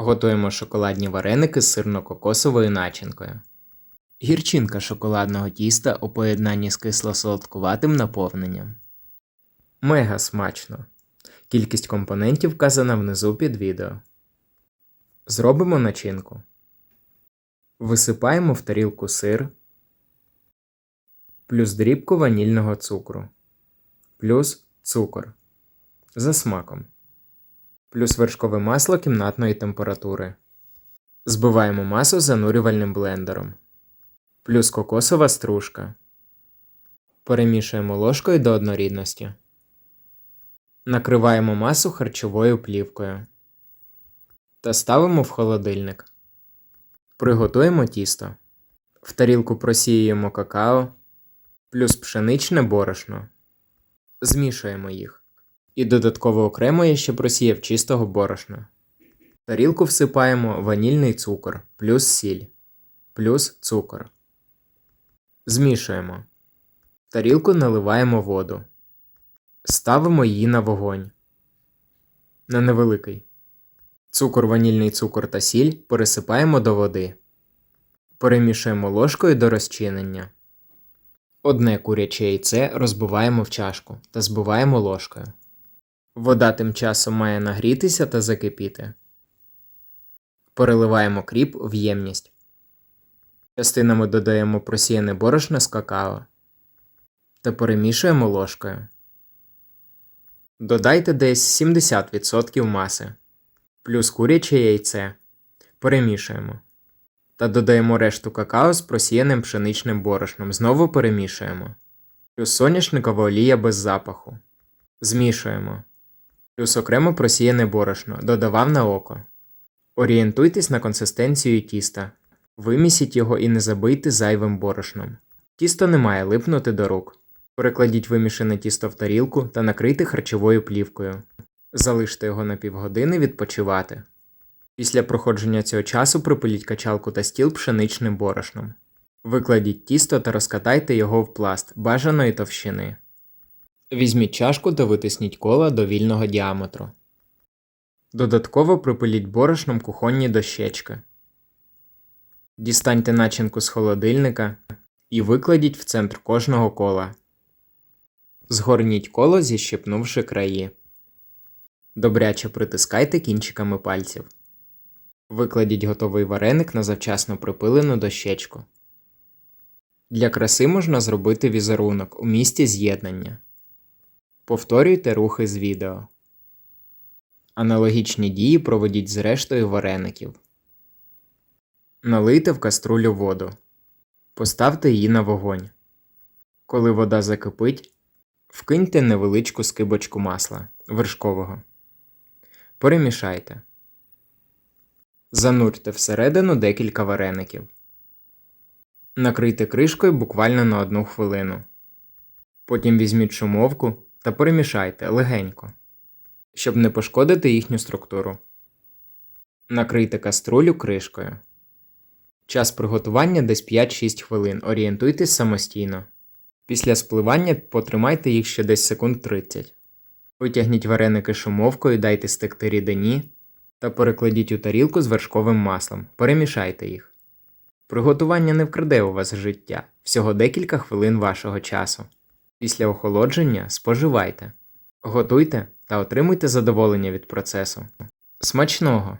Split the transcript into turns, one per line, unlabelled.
Готуємо шоколадні вареники з сирно-кокосовою начинкою. Гірчинка шоколадного тіста у поєднанні з кисло-солодкуватим наповненням. Мега смачно. Кількість компонентів вказана внизу під відео. Зробимо начинку. Висипаємо в тарілку сир, плюс дрібку ванільного цукру, плюс цукор за смаком, плюс вершкове масло кімнатної температури. Збиваємо масу занурювальним блендером, плюс кокосова стружка. Перемішуємо ложкою до однорідності. Накриваємо масу харчовою плівкою та ставимо в холодильник. Приготуємо тісто. В тарілку просіюємо какао плюс пшеничне борошно. Змішуємо їх. І додатково окремо я ще просіяв чистого борошна. В тарілку всипаємо ванільний цукор плюс сіль плюс цукор. Змішуємо. В тарілку наливаємо воду. Ставимо її на вогонь. На невеликий. Цукор, ванільний цукор та сіль пересипаємо до води. Перемішуємо ложкою до розчинення. Одне куряче яйце розбиваємо в чашку та збиваємо ложкою. Вода тим часом має нагрітися та закипіти. Переливаємо кріп в ємність. Частинами додаємо просіяне борошно з какао та перемішуємо ложкою. Додайте десь 70% маси, плюс куряче яйце. Перемішуємо. Та додаємо решту какао з просіяним пшеничним борошном. Знову перемішуємо. Плюс соняшникова олія без запаху. Змішуємо. Плюс окремо просіяне борошно. Додавав на око. Орієнтуйтесь на консистенцію тіста. Вимісіть його і не забийте зайвим борошном. Тісто не має липнути до рук. Перекладіть вимішане тісто в тарілку та накрийте харчовою плівкою. Залиште його на півгодини відпочивати. Після проходження цього часу припиліть качалку та стіл пшеничним борошном. Викладіть тісто та розкатайте його в пласт бажаної товщини. Візьміть чашку та витисніть кола до вільного діаметру. Додатково припиліть борошном кухонні дощечки. Дістаньте начинку з холодильника і викладіть в центр кожного кола. Згорніть коло, зіщепнувши краї. Добряче притискайте кінчиками пальців. Викладіть готовий вареник на завчасно припилену дощечку. Для краси можна зробити візерунок у місці з'єднання. Повторюйте рухи з відео. Аналогічні дії проведіть з рештою вареників. Налийте в каструлю воду. Поставте її на вогонь. Коли вода закипить, вкиньте невеличку скибочку масла вершкового. Перемішайте. Занурте всередину декілька вареників. Накрийте кришкою буквально на одну хвилину. Потім візьміть шумовку та перемішайте легенько, щоб не пошкодити їхню структуру. Накрийте каструлю кришкою. Час приготування десь 5-6 хвилин. Орієнтуйтесь самостійно. Після спливання потримайте їх ще десь секунд 30. Витягніть вареники шумовкою, дайте стекти рідині та перекладіть у тарілку з вершковим маслом. Перемішайте їх. Приготування не вкраде у вас життя, всього декілька хвилин вашого часу. Після охолодження споживайте, готуйте та отримуйте задоволення від процесу. Смачного!